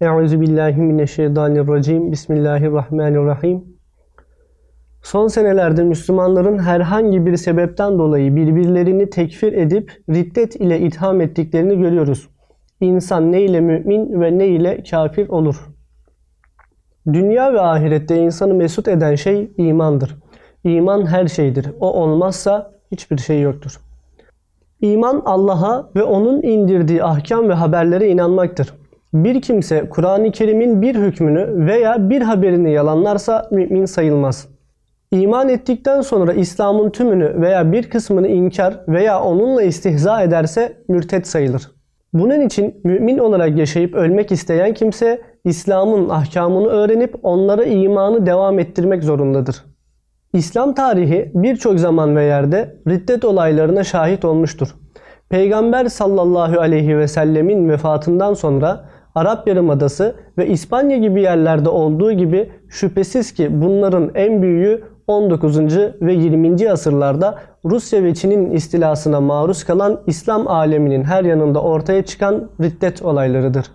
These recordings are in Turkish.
Euzu billahi mineşşeytanirracim. Bismillahirrahmanirrahim. Son senelerde Müslümanların herhangi bir sebepten dolayı birbirlerini tekfir edip riddet ile itham ettiklerini görüyoruz. İnsan ne ile mümin ve ne ile kafir olur? Dünya ve ahirette insanı mesut eden şey imandır. İman her şeydir. O olmazsa hiçbir şey yoktur. İman Allah'a ve onun indirdiği ahkam ve haberlere inanmaktır. Bir kimse Kur'an-ı Kerim'in bir hükmünü veya bir haberini yalanlarsa mümin sayılmaz. İman ettikten sonra İslam'ın tümünü veya bir kısmını inkar veya onunla istihza ederse mürtet sayılır. Bunun için mümin olarak yaşayıp ölmek isteyen kimse İslam'ın ahkamını öğrenip onlara imanı devam ettirmek zorundadır. İslam tarihi birçok zaman ve yerde riddet olaylarına şahit olmuştur. Peygamber sallallahu aleyhi ve sellemin vefatından sonra Arap Yarımadası ve İspanya gibi yerlerde olduğu gibi şüphesiz ki bunların en büyüğü 19. ve 20. asırlarda Rusya ve Çin'in istilasına maruz kalan İslam aleminin her yanında ortaya çıkan riddet olaylarıdır.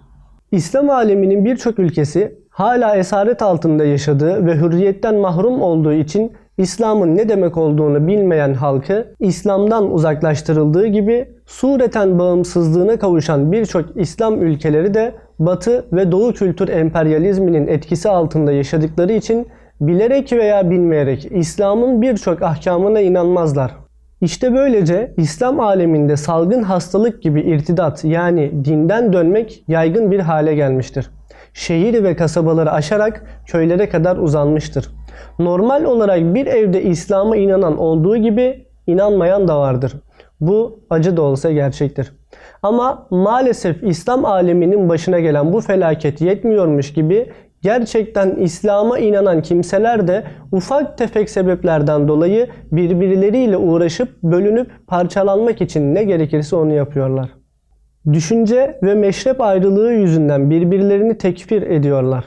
İslam aleminin birçok ülkesi hala esaret altında yaşadığı ve hürriyetten mahrum olduğu için İslam'ın ne demek olduğunu bilmeyen halkı İslam'dan uzaklaştırıldığı gibi sureten bağımsızlığına kavuşan birçok İslam ülkeleri de Batı ve Doğu kültür emperyalizminin etkisi altında yaşadıkları için bilerek veya bilmeyerek İslam'ın birçok ahkamına inanmazlar. İşte böylece İslam aleminde salgın hastalık gibi irtidat yani dinden dönmek yaygın bir hale gelmiştir. Şehir ve kasabaları aşarak köylere kadar uzanmıştır. Normal olarak bir evde İslam'a inanan olduğu gibi inanmayan da vardır. Bu acı da olsa gerçektir. Ama maalesef İslam aleminin başına gelen bu felaket yetmiyormuş gibi gerçekten İslam'a inanan kimseler de ufak tefek sebeplerden dolayı birbirleriyle uğraşıp bölünüp parçalanmak için ne gerekirse onu yapıyorlar. Düşünce ve meşrep ayrılığı yüzünden birbirlerini tekfir ediyorlar.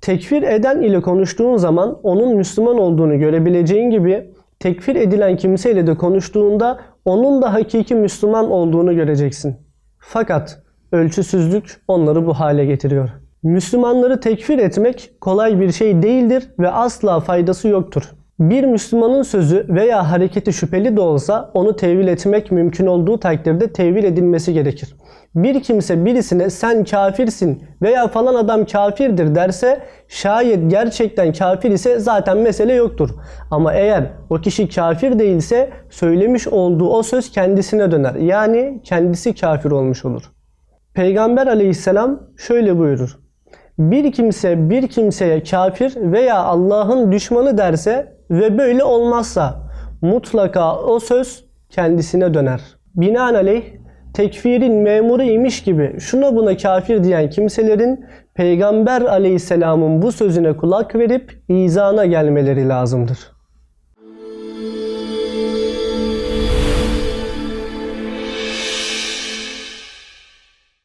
Tekfir eden ile konuştuğun zaman onun Müslüman olduğunu görebileceğin gibi tekfir edilen kimseyle de konuştuğunda onun da hakiki Müslüman olduğunu göreceksin. Fakat ölçüsüzlük onları bu hale getiriyor. Müslümanları tekfir etmek kolay bir şey değildir ve asla faydası yoktur. Bir Müslümanın sözü veya hareketi şüpheli de olsa onu tevil etmek mümkün olduğu takdirde tevil edilmesi gerekir. Bir kimse birisine sen kafirsin veya falan adam kafirdir derse şayet gerçekten kafir ise zaten mesele yoktur. Ama eğer o kişi kafir değilse söylemiş olduğu o söz kendisine döner. Yani kendisi kafir olmuş olur. Peygamber aleyhisselam şöyle buyurur. Bir kimse bir kimseye kafir veya Allah'ın düşmanı derse ve böyle olmazsa mutlaka o söz kendisine döner. Binaenaleyh tekfirin memuru imiş gibi şuna buna kafir diyen kimselerin Peygamber aleyhisselamın bu sözüne kulak verip izana gelmeleri lazımdır.